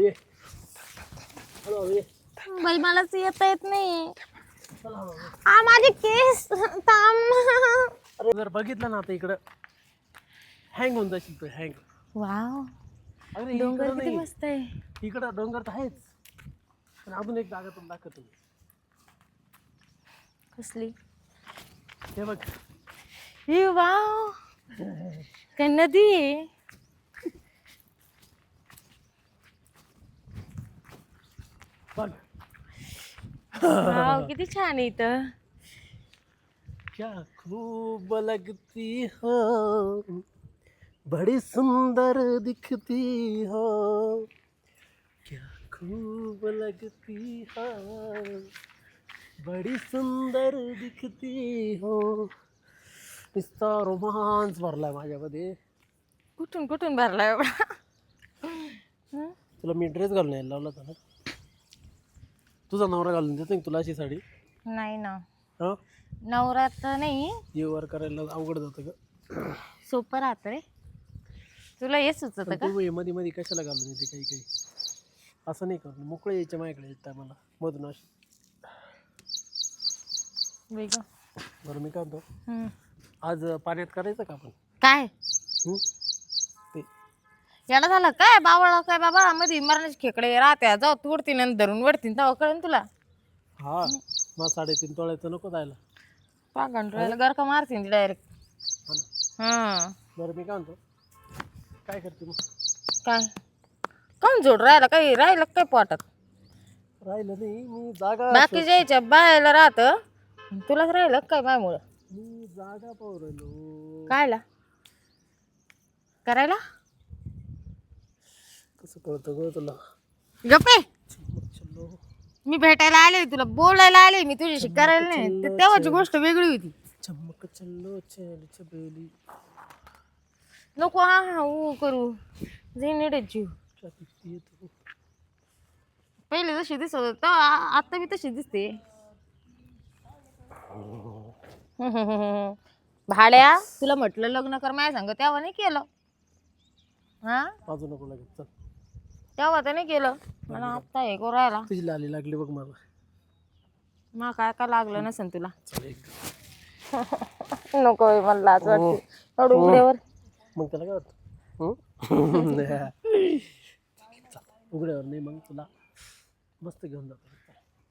ये हळू हळू ये बाई मलाच येता येत नाही हळू हळू. आ माझे केस थांब. अरे जर बघितलं ना आता इकडं. हँग होऊन जाशील तू हँग वाव. अरे डोंगर इकडं किती नाही. मस्त आहे. इकडं डोंगर तर आहेच. पण अजून एक जागा तुला दाखवतो मी. कसली? हे बघ. ही वाव. काय नदी आहे? बघ वाव किती छान आहे इथं. क्या खूब लगती हो. बड़ी सुंदर दिखती हो. क्या खूब लगती हो. बड़ी सुंदर दिखती हो. नुसता रोमांस भरलाय माझ्यामध्ये. कुठून कुठून भरला एवढा? तुला मी ड्रेस घालून यायला लावला होता ना? तुझा नवरा घालून देतो ना तुला अशी साडी? नाही ना. हां? नवरात्र नाही. वर करायला अवघड जातं का? सोपं राहतं रे. तुला हे सुचत पण का? तू हे मध्ये मध्ये कशाला घालून येते काही काही? असं नाही करू मोकळे यायचे माझ्याकडे एक टायमाला मधून अशी. बरं मी काय म्हणतो? आज पाण्यात करायचं का आपण? काय? याला झालं काय बाबाला काय बाबा? मध्ये मरणाचे खेकडे राहत्या जाऊ तोडतीन आणि धरून वडतीन तेव्हा कळन तुला. हा मग साडेतीन तोळ्याचं नको जायला. पागण राहिलं घर का मारतीन डायरेक्ट हा ना. हा. बरं मी काय म्हणतो? काय करते मग? काय? जोड राहिला? काही राहिलं काय पोटात? राहिलं नाही मी जागा बाकी जायच्या बायला राहतं तुलाच राहिलं काय बायमुळं मी जागा पाहू राहिलो. कायला? करायला? कसं कळतं ग तुला. गप्पे. मी भेटायला आले तुला बोलायला आले मी तुझ्याशी करायला नाही तर तेव्हाची गोष्ट वेगळी होती. चमक चलो चल चबेली नको हा हा ऊ करू. जे नीटच जीव. क्या दिखती है तू पहिले जशी दिसत होती तेव्हा आ- आता मी तशी दिसते. भाड्या तुला म्हटलं लग्न कर माझ्या सांग तेव्हा नाही केलं. हा? वाजू नको लागेल चल. तेव्हा तर नाही केलं. मला आत्ता हे करू राहिला. तुझी लाली लागली बघ मला. मग काय काय लागलं नसेल तुला. चल एक. नको बाई, मला लाज वाटते. उघड्यावर. मग त्याला काय वाटतं? हं? चल, उघड्यावर नाही मग तुला मस्त घेऊन जातो.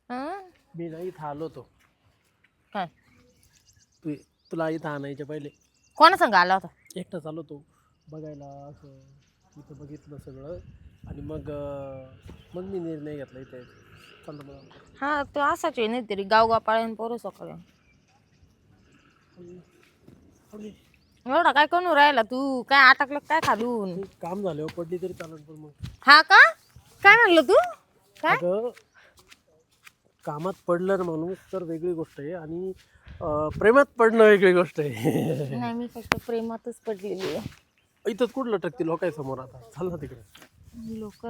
हं? मी ना इथं आलो होतो. काय? तू तुला इथं आणायच्या पहिले. कोणा संग आला होता? एकटाच आलो होतो. बघायला असं इथं बघितलं सगळं. आणि मग अं, मग मी निर्णय घेतला इथे. चालतं हा तो असाच आहे नाही तरी गाव गापाळ्यान पोरं सकाळी. एवढा काय करू राहिला तू? काय अटकलं काय खालून? काम झालं पडली तरी चालेल पण मग. हा का? काय म्हणलं तू? काय? अगं कामात पडलं ना माणूस तर वेगळी गोष्ट आहे. आणि अं, प्रेमात पडणं वेगळी गोष्ट आहे. नाही मी फक्त प्रेमातच पडलेली आहे. इथंच कुठलं टकतील लोकांसमोर आता. चाल ना तिकडे. लोक.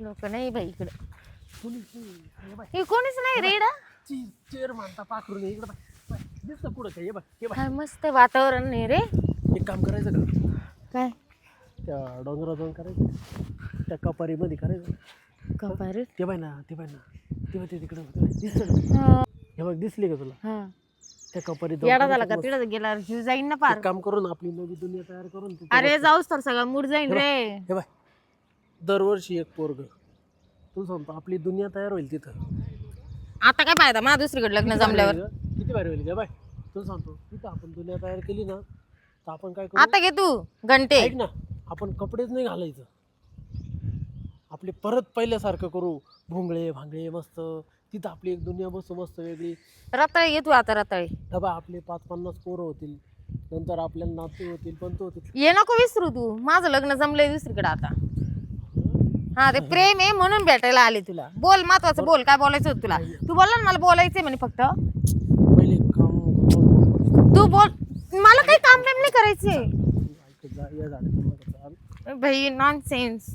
लोक नाही बाई इकडं. कोणीच नाही. हे हे कोणीच नाही रेडा ची- चेअर मानता पाखरून इकडं बाय. दिसतं कुठं काय हे बाय हे काय मस्त वातावरण नाही रे. एक काम करायचं का? काय? त्या डोंगरावर जाऊन करायचं त्या कपारीमध्ये करायचं कपार ते बाय ना ते बाय ना ते बाय ते तिकडं दिसतं का? हे बघ दिसली का तुला? हा. त्या कपारीत जाऊन येडा झाला का? तिकडं गेला जीव जाईन ना पार एक काम करून आपली नवी दुनिया तयार करून तिथे अरे जाऊस तर सगळा मूड जाईन रे. हे बाय दरवर्षी एक पोरग. तू सांगतो आपली दुनिया तयार होईल तिथं. आता काय फायदा माझ्या दुसरीकडे लग्न जमल्यावर. किती भारी होईल का बाय तुला सांगतो तिथं आपण दुनिया तयार केली ना तर आपण काय करू? आता घे तू घंटे. ऐक ना आपण कपडेच नाही घालायचं. आपले परत पहिल्यासारखं करू भोंगळे भांगळे मस्त तिथं आपली एक दुनिया बसू मस्त वेगळी. रताळी घे तू आता रताळी. डबा आपले पाच पन्नास पोरं होतील. नंतर आपल्याला नातू होतील पण तो होतील ये नको विसरू तू. माझं लग्न जमलंय दुसरीकडे आता. हा ते प्रेम आहे म्हणून भेटायला आले तुला. बोल महत्वाचं बोल काय बोलायचं होतं तुला? तू बोल ना मला बोलायचंय म्हणे फक्त. पहिले काम करून- तू बोल. मला काही काम बिम नाही करायचे ऐकत जा या भाई नॉन सेन्स.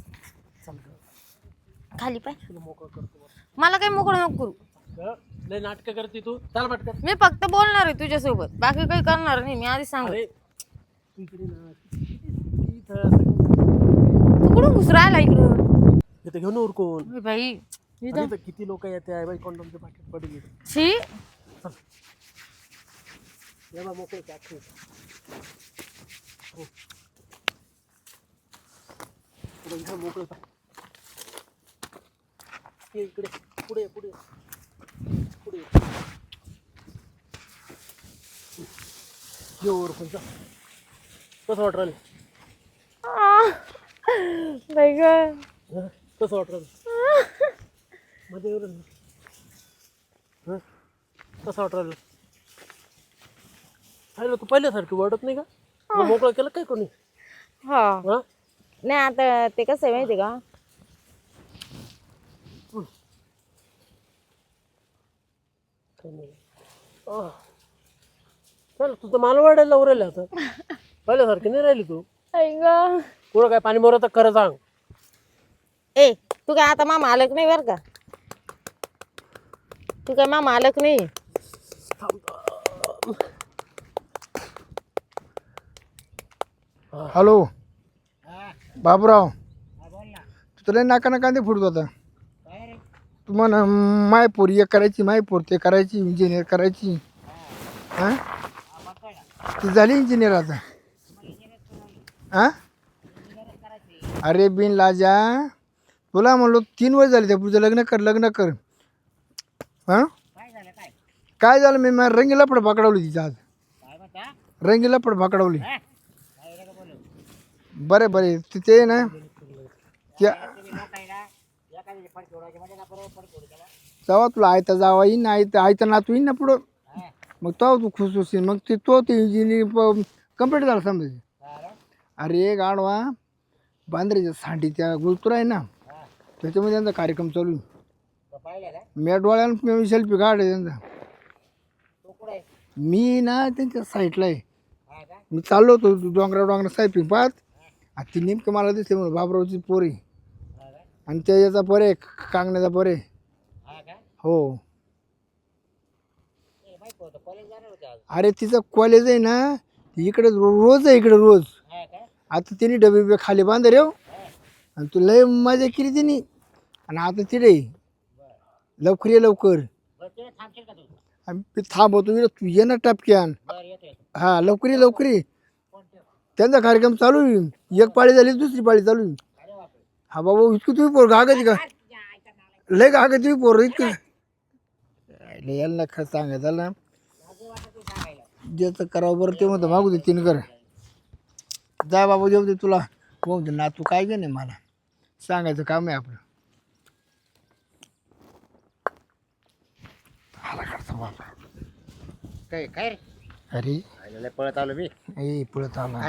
खाली पाय. मोकळं करतो. मला काही मोकळं नको करू. गं, लय नाटकं करते तू. चाल पटकन. मी फक्त बोलणार आहे तुझ्यासोबत. बाकी काही करणार नाही मी आधी सांग अरे इकडे ना इथं सगळं तू कुठून घुस राहिला इकडून? तर घेऊन उरकून. ए बाई इथं- इथं किती लोक येते आहे बाई कॉन्डमचे पाकिट पडले छी. ये बा मोकळे का अख्खे. हो. पुढे घ्या मोकळे. ये इकडे. पुढे पुढे. पुढे. ये. ये वर पण जा. कसं वाटत राहिलं? कसं वाटत राहिलं मध्ये येऊ राहिलं. कसं वाटत राहिलं राहिलं तू पहिल्यासारखी वाटत नाही का? मोकळं केलं काय कोणी? हा. हा? नाही आता ते कसं आहे माहिती का काही नाही आह. चल तू तर मला वाढायला लावून राहिलं आता. पहिल्यासारखी नाही राहिली तू. ग. पुढं काय पाणी मोरं तर खरं सांग. ए तू काय आता मामा आलक नाही बर का? तू काय मामा आलक नाही? हॅलो. बाबूराव. तू तुला नाका नाका ते फुटत होता. तू म्हण एक करायची मायपूर ते करायची इंजिनियर करायची. हां? ती झाली इंजिनियर आता. हां? अरे बिन लाजा तुला म्हणलो तीन वर्ष झाले त्या पुढचं लग्न कर लग्न कर. हां? काय झालं मी मला रंगीला पण पकडवली तिच्या आज. रंगीला पण पकडवली. बरे बरे ते- ते ना त्या जेव्हा तुला आयता जावा येईन आयता आयता नातू येईन ना पुढं. मग तो तू खुश होशील. मग ते तो ते इंजिनिअरिंग कंप्लीट झाला समजायचे अरे गाडवा बांद्रेच्या सांडी त्या गुलतूर आहे ना त्याच्यामध्ये त्यांचा कार्यक्रम चालू मी डोळ्यानं सेल्फी काढ त्यांचा. मी ना त्यांच्या साईडला आहे. मी चाललो होतो डोंगरा डोंगरा सायपिंग पाहत आणि ती नेमकं मला दिसली म्हणून बाबरावची पोरी आणि त्या याचा पोरे कांगण्याचा पोरे हो अरे तिचं कॉलेज आहे ना ती इकडे रोज आहे इकडे रोज. आता तिने डबे बिबे खाली बांधले हो. आणि तू लय मजा केली तिने. आणि आता तिथे लवकर ये लवकर. आणि मी थांबवतो इकडे तू ये ना टपक्यान. हा लवकर ये लवकर ये. त्यांचा कार्यक्रम चालू आहे एक पाळी झाली दुसरी पाळी चालू आहे हा बाबा इतकी तुम्ही पोर गागत का? लय गागत तुम्ही पोर इतकं. लय याला नाही खरं सांगायचं ना ज्याचं करावं बरं ते म्हणतं मागू दे तीन कर जा बाबा देऊ दे तुला. हो दे ना तू काय घे नाही मला? सांगायचं काम आहे आपलं. आला करता बाबा? काय काय अरे. आलेलं पळत आलो मी. ए पळत आला?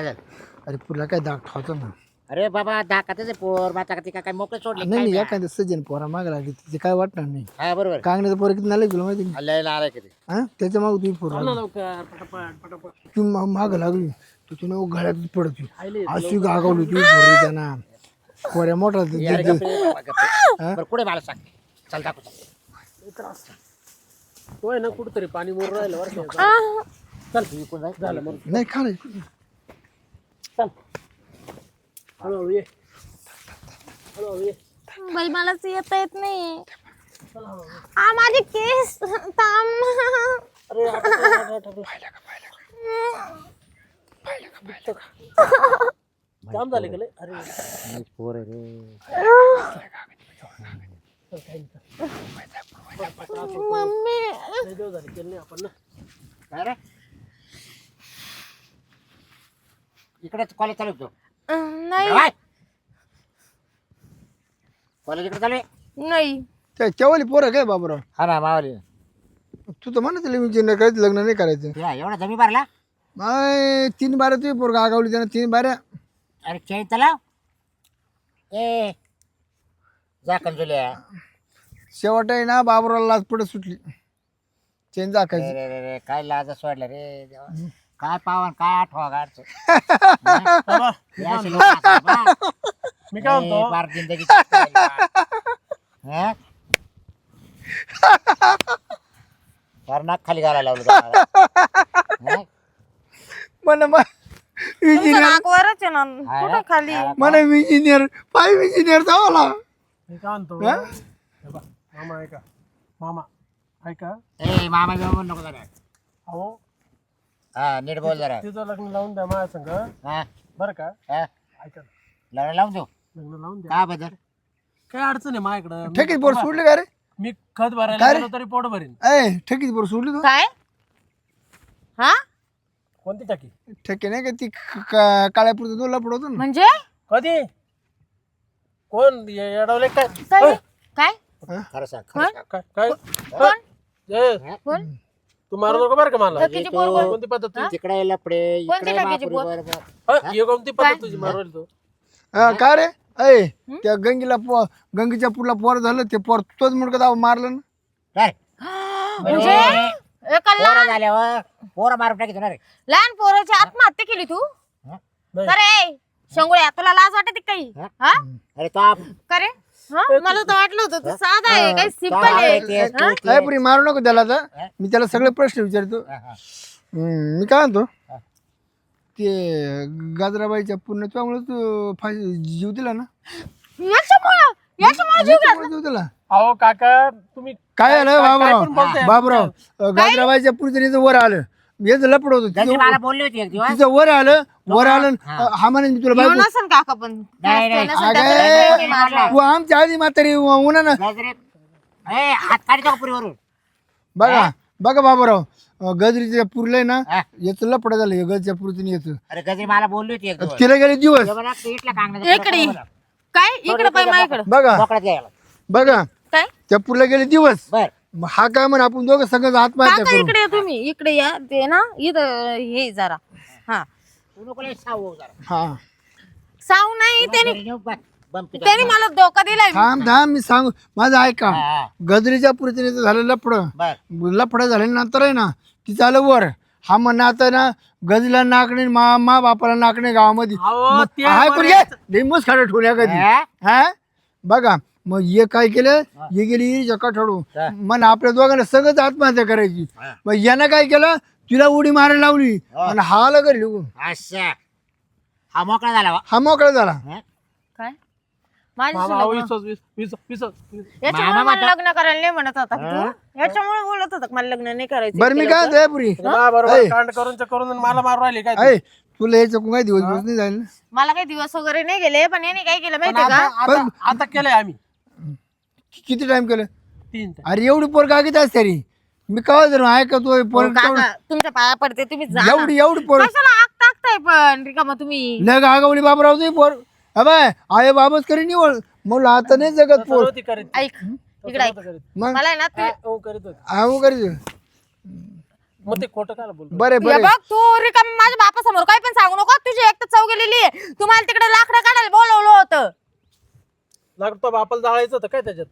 अरे पुढला काय दाग ठेवतो ना? अरे बाबा दाखतच आहे पोर. माता का ती काय मोकळे सोडले नाही नाही एखाद्या सज्जन पोरा माग लागली. तिथे काय वाटणार नाही. हा बरोबर. कांगण्याचं पोरं किती नालायक माहिती नाही आलेला आलाय किती हा? त्याच्या माग तुम्ही पोर चाल ना लवकर पटापट पटापट. तू माग लागली. तू तुला गळ्यात पडत अशी गागवली तुम्ही पोरं त्यांना. पोऱ्या मोठा ते- यार ते- गप्पे, बाबा, गप्पे. बरं कुठे मला सांग? चल दाखव चल. तो आहे. ना कुठतरी पाणी मोर राहिलं बरं का? चल इकडून जाय. झालं नाही खाली. चल. हळूहळू ये. हळूहळू ये. बाई मलाच येता येत नाही आ माझे केस थांब. अरे. जाम झाले का लय? अरे. पोर आहे रे. चल, काही नाही. मम्मी. लय दिवस झाले केलं नाही आपण ना. काय रे? इकडेच कॉलेज चालू आहे नाही. कॉलेज इकडे चालू आहे. नाही. त्या केवली पोरं काय बाबराव? हा ना मावली. तू तर म्हणत इंजिनियर करायचं लग्न नाही करायचं. एवढा जमी भरला? माय तीन बाऱ्या तुम्ही पोरं गागवली त्यानं तीन बाऱ्या. अरे चैन चला ए जा कंजुल्या शेवट आहे ना बाबराला लाच पुढे सुटली. चेन रे जाकायची रे रे रे काय लाज सोडलं रे देवा. काय पावन काय आठवा गाडचं बाबा, हे असे लोक असतात बा. मी काय म्हणतो फार जिंदगी हं? फार नाक खाली घालायला लावलं तुम्हाला. हं? म्हण मग तुमचं नाक वरच आहे ना हा कुठं ना? खाली हा, इंजिनियर फाईव्ह इंजिनियर जावाला मी काय म्हणतो हा? हे बघ, मामा ऐका मामा ऐका ए मामा बिमा म्हणू नको जरा अहो हा नीट बोल जरा. तिचं लग्न लावून द्या माझ्या संग. हा. बरं का? हा. ऐका ना, लढा लावून देऊ? लग्न लावून द्या. का बदल? काय अडचण आहे माझ्याकडं? मी- ठेकीत पोर सोडले का रे? मी खत भरायला काय रे? गेलो तरी पोट भरीन. ए ठेकीत पोर सोडली तू? काय? हा? कोणती टाकी? ठेके नाही का ती क- क- काळ्या पुरतं तो लपड होतो ना. म्हणजे? कधी? कोण? ये- येडवले काय? काय? काय खरं सांग खरं कोण सांग. काय काय? कोण? ए, कोण? तू मारू नको बरं का मला? ठकीची पोर कोण? कोणती पद्धत तुझी तिकडे लपडे कोणती इकडे टाकीची महापुरी पोर? बरोबर हा, हे? कोणती पद्धत तुझी मारवायला तू? हा, का रे? अय त्या गंगीला पो गंगीच्या पुरला पोर झालं ते पोर तोच मुडकं दाव मारलं ना. काय? म्हणजे एका पोरं लहान झाल्यावर पोरं मारून टाकी रे. लहान पोराची आत्महत्या केली तू? नाही. अरे शंगुळ्या तुला लाज वाटते काही? हा? अरे तो आप- करे मला तर वाटलं होतं तू साधा आहे काही सिंपल आहे? हा? काय पुरी मारू नको त्याला आता. मी त्याला सगळे प्रश्न विचारतो. हम्म, मी काय म्हणतो. ते गाजराबाईच्या पूर्ण त्यामुळे तू फाशी जीव दिला ना? याच्यामुळं? याच्यामुळं जीव घातला? जीव दिला. अहो काका तुम्ही काय काय बाबराव. बाबराव अं, गाजराबाईच्या पुढचं वर आलं. हेच लपड होतं गंजी तिचं मला बोलली होती एक दिवस. तिचं वर आलं वर आलं हा. म्हणे मी तुला येऊ बायको नसेल काका पण. नाही, नाही. नसेल अगं, त्याचं काही मारलं. तू आमच्या आधी म्हातारी उन्हानं गजरे ए हात काढी टाका पुरीवरून. बघा बघा बाबाराव अं, गजरीच्या पुरलंय ना हा. याचं लपड झालं हे गजच्या पुरतीने याचं. अरे गजरी मला बोलली होती एक दिवस. तिला गेले दिवस. कांगण्याचा इकडे. काय? इकडे माझ्याकडे. बघा. बघा. काय? त्या पुरला गेले दिवस. बर. मग हा काय म्हण आपण दोघं सगळं आत्महत्या काका करू इकडे या तुम्ही इकडे या ते ना इथं हे जरा. हा. तू नको लय सावू जरा. हा. साऊ नाही त्याने घरी नेऊ बा- बंद पिता. त्याने मला धोका दिलाय. थांब थांब मी सांगू माझं ऐका. हा. गजरीच्या पुरतीने झालं लपड बर. लफडं झाल्यानंतर आहे ना तिचं आलं वर. हा म्हणणं आता ना गजला नाकणे मा मा बापाला नाकणे गावामध्ये. अहो, मग ते हाय लिंबूच खाडं ठेवल्या कधी. हा? हा? बघा मग हे काय केलं? हे. गेली इरीच्या कठाडू हा. मन आपल्या दोघांना सगळंच आत्महत्या करायची. हा. मग यानं काय केलं? तिला उडी मारायला लावली. आणि हा आला घरी निघून. हा मोकळा झाला वा. हा मोकळा झाला. हा? काय? माझ्याशी मामा अहो, लग्न विश्वास विश्वास विश्वास विश्वास याच्यामुळे मामा मला लग्न करायला नाही म्हणत होता का तू? याच्यामुळे बोलत होता का मला लग्न नाही करायचं बरं मी काय म्हणतोय पुरी बरोबर. कांड करून च करून आणि मला मारू राहिले काय ते? ऐ तुला यायचं काय दिवस दिवस नाही जाईल ना? मला काही दिवस वगैरे नाही गेले पण याने काय केलं पण माहितीये आता का? आता- आता केलंय आम्ही. कि- किती टाइम केलं? तीन अरे एवढी पोर का किती असते रे. मी कवा जर ऐकतोय पोर हो, काका तुमच्या पाया पडते तुम्ही जा ना. एवढी एवढी पोर कशाला आग टाकताय पण रिकामा तुम्ही? लग आगावली बाबराव तुम्ही पोर अबाय आय बाबच करी निवड. मग आता नाही जगत पोर. करीत. ऐक इकडे ऐक. करीत. मग? मला आहे ना तू हो करीत होती. मग ते खोटं काय बरे हे बरे बघ तू रिकाम माझ्या बापासमोर काही पण सांगू नको. तुझी एक तर चव गेलेली आहे तुम्हाला तिकडे लाकडं काढायला बोलवलं होतं. लाकड तो बापाला जाळायचं होतं काय त्याच्यात?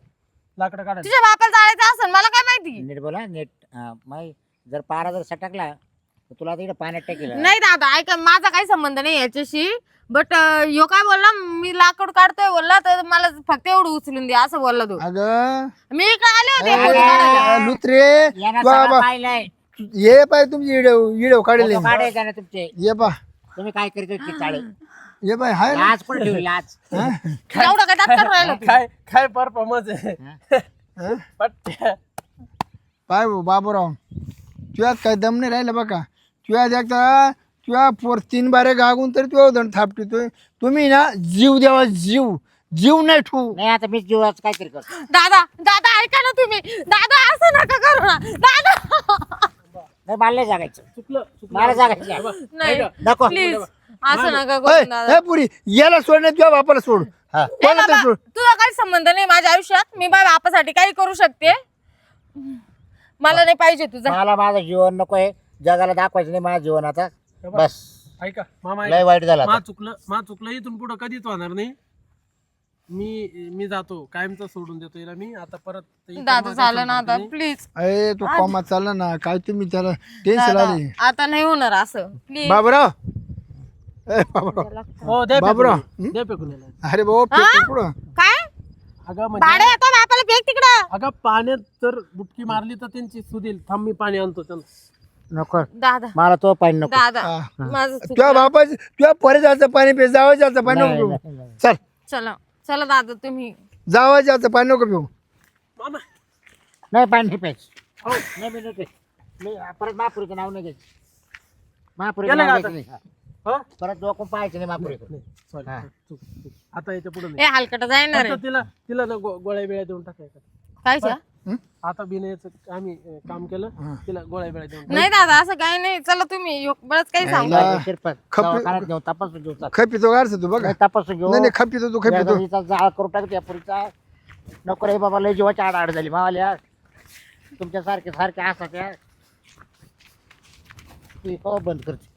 लाकडं काढायचं. तुझ्या बापाला जायचं असेल मला काय माहिती? नीट बोला नीट हा, माई जर पारा जर सटकला तर तुला तिकडे पाण्यात टाकेल. नाही दादा ऐका माझा काही संबंध नाही याच्याशी. बट ह्यो काय बोलला मी लाकूड काढतोय बोलला तर मला फक्त एवढं उचलून दे असं बोलला तू. अग. मी इकडे आले होते काढायला. लुत्रे. यानं तू सगळं आबा- पाहिलंय. ये पाय तुमची इडव इडव काढले काढायचे ना तुमचे. ये पा. तुम्ही काय करीत चाळे? ये पाय हाय ना. लाच पण ठेवली एवढं काय दात काढून राहिलं? काय काय परफॉर्मन्स आहे? हं? पट्ट्या. पाय भाऊ बाबूराव. तुझ्यात काय दम नाही राहिलं बघा तुझ्यात एकदा तुझ्या पोर तीन बारे गागून तर तुझ्या दंड थापटितोय. तुम्ही ना जीव द्यावा जीव. जीव नाही ठेवू. नाही आता मी जीवाच काहीतरी करतो. दादा दादा ऐका ना तुम्ही. दादा असं नका करू ना. दादा. नाही मला नाही जागायचं. चुकलं चुकलं. मला जागायचं. नाही नको. प्लीज असं नका करू दादा. ए पुरी याला सोड नाही तुझ्या बापाला सोड. हा. कोणाला बाबा, सोड? तुझा काही संबंध नाही माझ्या आयुष्यात. मी माझ्या बापासाठी काही करू शकते. मला नाही पाहिजे तुझा. मला माझं जीवन नकोय जगाला दाखवायचं नाही माझं जीवन आता. बस. ऐका मामा लय ऐका वाईट झालं मा. चुकलं मा चुकलं इथून पुढं कधीच होणार नाही. मी मी जातो. कायमचं सोडून देतो हिला मी. आता परत इथं दादा झालं ना आता. नाही. प्लीज अरे तो कॉमा चालला ना. काय तुम्ही त्याला टेन्शन आले. आता नाही होणार असं. प्लीज बाबराव ए बाबराव. हो दे बाबराव, फेकून. दे फेकून याला. अरे भाऊ पुढं काय? अगं म्हणजे फेक तिकडं. अगं पाण्यात जर बुटकी मारली तर त्यांची सुधील. थांब मी पाणी आणतो त्यांना नको दादा. मला तो पाहिजे नको. दादा हा. माझं चुक- तुझ्या बापाचं तुझ्या परत जायचं पाणी पे जावं जायचं पाणी नाही, नको. नाही, नाही. चल. चला चला दादा तुम्ही. जावा जायचं पाणी नको पिऊ. मामा. नाही पाणी नाही प्यायचं. हो. नाही मी नाही प्यायचं. मी परत महापुरीचं नाव नाही घ्यायचं. महापुरीचं गेलं नाव का घ्यायचं नाही. हो? परत डोकं पाहायचं नाही महापुरीचं नाही सॉरी हा. चूक चूक आता याच्यापुढे ए हलकट जाणार आता तिला तिला ना गो- गोळ्या बिळ्या देऊन टाकायचं काय च्या? आता बिनयाचं आम्ही अं, काम केलं तिला गोळ्या बिळ्या देऊन नाही दादा असं काही नाही. चला तुम्ही यो- बरंच काही सांगू. ला- शिरपत दवाखान्यात घेऊन तपासून घेऊ चाल. खपितो गारचं तू बघा. नाही, तपासून घेऊ. नाही नाही खपितो तू खपितो जाळ करून टाकते या पुरीचा. नको रे बाबा लय जीवाची आड आड झाली मावाल्या. तुमच्या सारखे सारखे असा त्या ती कवा बंद करते